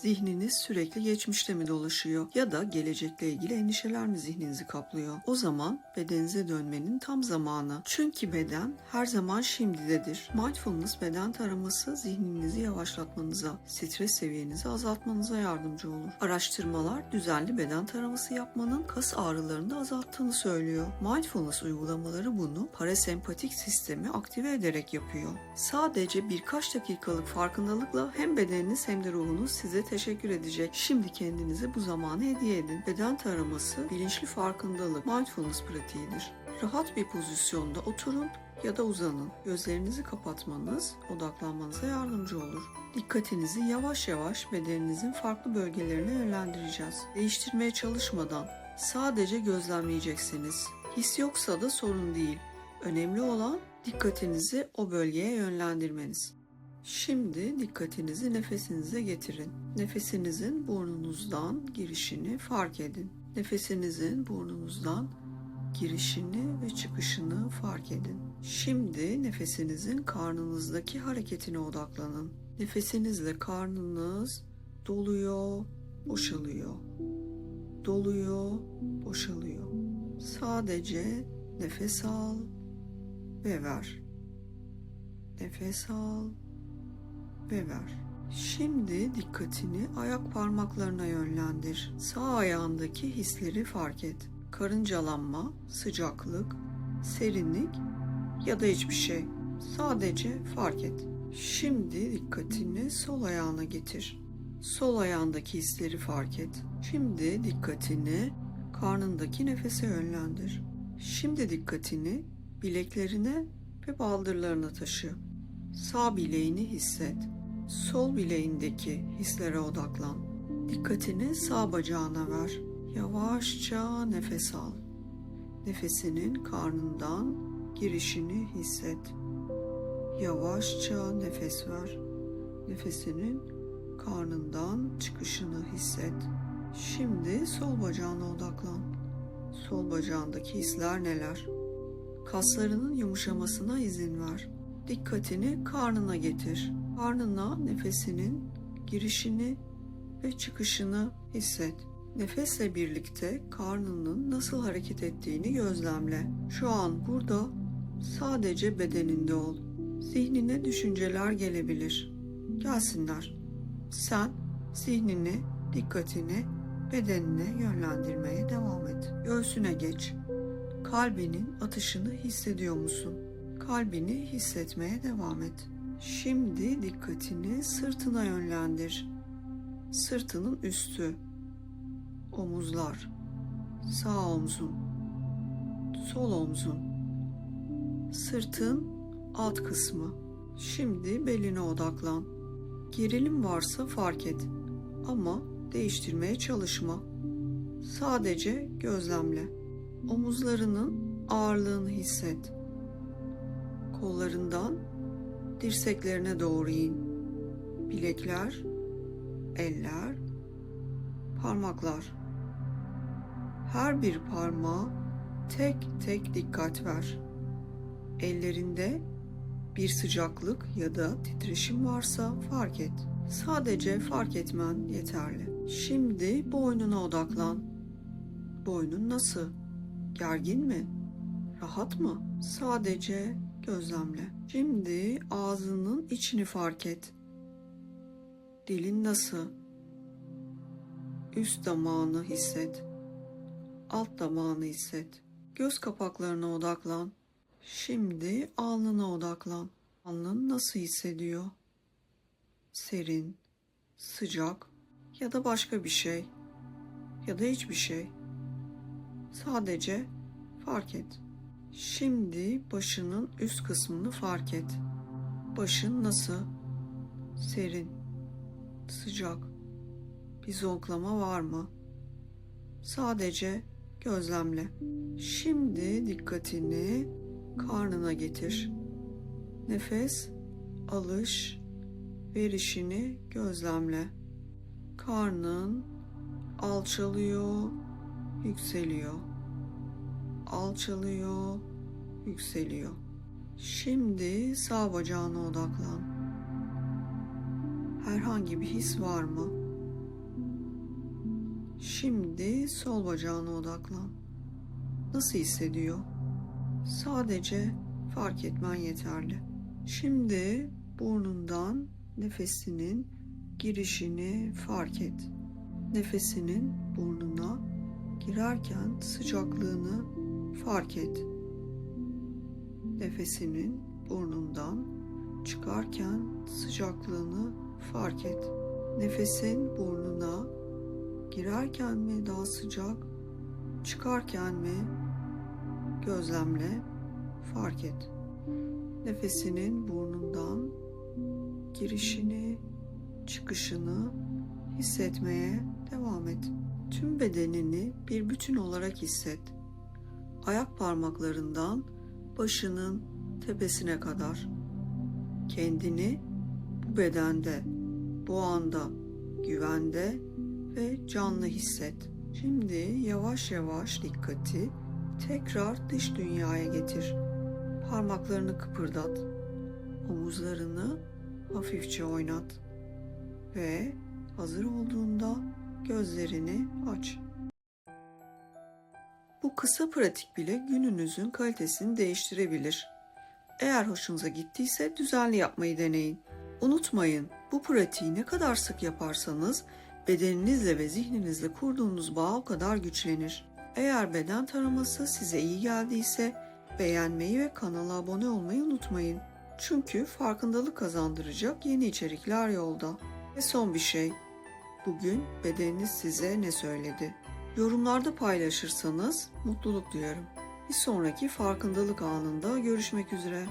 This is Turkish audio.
Zihniniz sürekli geçmişte mi dolaşıyor ya da gelecekle ilgili endişeler mi zihninizi kaplıyor? O zaman bedeninize dönmenin tam zamanı. Çünkü beden her zaman şimdidedir. Mindfulness beden taraması zihninizi yavaşlatmanıza, stres seviyenizi azaltmanıza yardımcı olur. Araştırmalar düzenli beden taraması yapmanın kas ağrılarını da azalttığını söylüyor. Mindfulness uygulamaları bunu parasempatik sistemi aktive ederek yapıyor. Sadece birkaç dakikalık farkındalıkla hem bedeniniz hem de ruhunuz size teşekkür edecek. Şimdi kendinize bu zamanı hediye edin. Beden taraması bilinçli farkındalık, mindfulness pratiğidir. Rahat bir pozisyonda oturun ya da uzanın. Gözlerinizi kapatmanız odaklanmanıza yardımcı olur. Dikkatinizi yavaş yavaş bedeninizin farklı bölgelerine yönlendireceğiz. Değiştirmeye çalışmadan sadece gözlemleyeceksiniz. His yoksa da sorun değil. Önemli olan dikkatinizi o bölgeye yönlendirmeniz. Şimdi dikkatinizi nefesinize getirin. Nefesinizin burnunuzdan girişini fark edin. Nefesinizin burnunuzdan girişini ve çıkışını fark edin. Şimdi nefesinizin karnınızdaki hareketine odaklanın. Nefesinizle karnınız doluyor, boşalıyor. Doluyor, boşalıyor. Sadece nefes al ve ver. Nefes al ve ver. Şimdi dikkatini ayak parmaklarına yönlendir. Sağ ayağındaki hisleri fark et. Karıncalanma, sıcaklık, serinlik ya da hiçbir şey. Sadece fark et. Şimdi dikkatini sol ayağına getir. Sol ayağındaki hisleri fark et. Şimdi dikkatini karnındaki nefese yönlendir. Şimdi dikkatini bileklerine ve baldırlarına taşı. Sağ bileğini hisset. Sol bileğindeki hislere odaklan. Dikkatini sağ bacağına ver. Yavaşça nefes al. Nefesinin karnından girişini hisset. Yavaşça nefes ver. Nefesinin karnından çıkışını hisset. Şimdi sol bacağına odaklan. Sol bacağındaki hisler neler? Kaslarının yumuşamasına izin ver. Dikkatini karnına getir. Karnına nefesinin girişini ve çıkışını hisset. Nefesle birlikte karnının nasıl hareket ettiğini gözlemle. Şu an burada sadece bedeninde ol. Zihnine düşünceler gelebilir. Gelsinler. Sen zihnini, dikkatini bedenine yönlendirmeye devam et. Göğsüne geç. Kalbinin atışını hissediyor musun? Kalbini hissetmeye devam et. Şimdi dikkatini sırtına yönlendir. Sırtının üstü, omuzlar, sağ omzun, sol omzun, sırtın alt kısmı. Şimdi beline odaklan. Gerilim varsa fark et ama değiştirmeye çalışma. Sadece gözlemle. Omuzlarının ağırlığını hisset. Kollarından dirseklerine doğru in. Bilekler, eller, parmaklar. Her bir parmağa tek tek dikkat ver. Ellerinde bir sıcaklık ya da titreşim varsa fark et. Sadece fark etmen yeterli. Şimdi boynuna odaklan. Boynun nasıl? Gergin mi? Rahat mı? Sadece gözlemle. Şimdi ağzının içini fark et. Dilin nasıl? Üst damağını hisset. Alt damağını hisset. Göz kapaklarına odaklan. Şimdi alnına odaklan. Alnın nasıl hissediyor? Serin, sıcak ya da başka bir şey ya da hiçbir şey. Sadece fark et. Şimdi başının üst kısmını fark et. Başın nasıl? Serin, sıcak. Bir zonklama var mı? Sadece gözlemle. Şimdi dikkatini karnına getir. Nefes, alış, verişini gözlemle. Karnın alçalıyor, yükseliyor. Alçalıyor, yükseliyor. Şimdi sağ bacağına odaklan. Herhangi bir his var mı? Şimdi sol bacağına odaklan. Nasıl hissediyor? Sadece fark etmen yeterli. Şimdi burnundan nefesinin girişini fark et. Nefesinin burnuna girerken sıcaklığını fark et. Nefesinin burnundan çıkarken sıcaklığını fark et. Nefesin burnuna girerken mi daha sıcak, çıkarken mi gözlemle, fark et. Nefesinin burnundan girişini, çıkışını hissetmeye devam et. Tüm bedenini bir bütün olarak hisset. Ayak parmaklarından başının tepesine kadar. Kendini bu bedende, bu anda güvende ve canlı hisset. Şimdi yavaş yavaş dikkati tekrar dış dünyaya getir. Parmaklarını kıpırdat. Omuzlarını hafifçe oynat. Ve hazır olduğunda gözlerini aç. Bu kısa pratik bile gününüzün kalitesini değiştirebilir. Eğer hoşunuza gittiyse düzenli yapmayı deneyin. Unutmayın, bu pratiği ne kadar sık yaparsanız bedeninizle ve zihninizle kurduğunuz bağ o kadar güçlenir. Eğer beden taraması size iyi geldiyse beğenmeyi ve kanala abone olmayı unutmayın. Çünkü farkındalık kazandıracak yeni içerikler yolda. Ve son bir şey. Bugün bedeniniz size ne söyledi? Yorumlarda paylaşırsanız mutluluk duyarım. Bir sonraki farkındalık anında görüşmek üzere.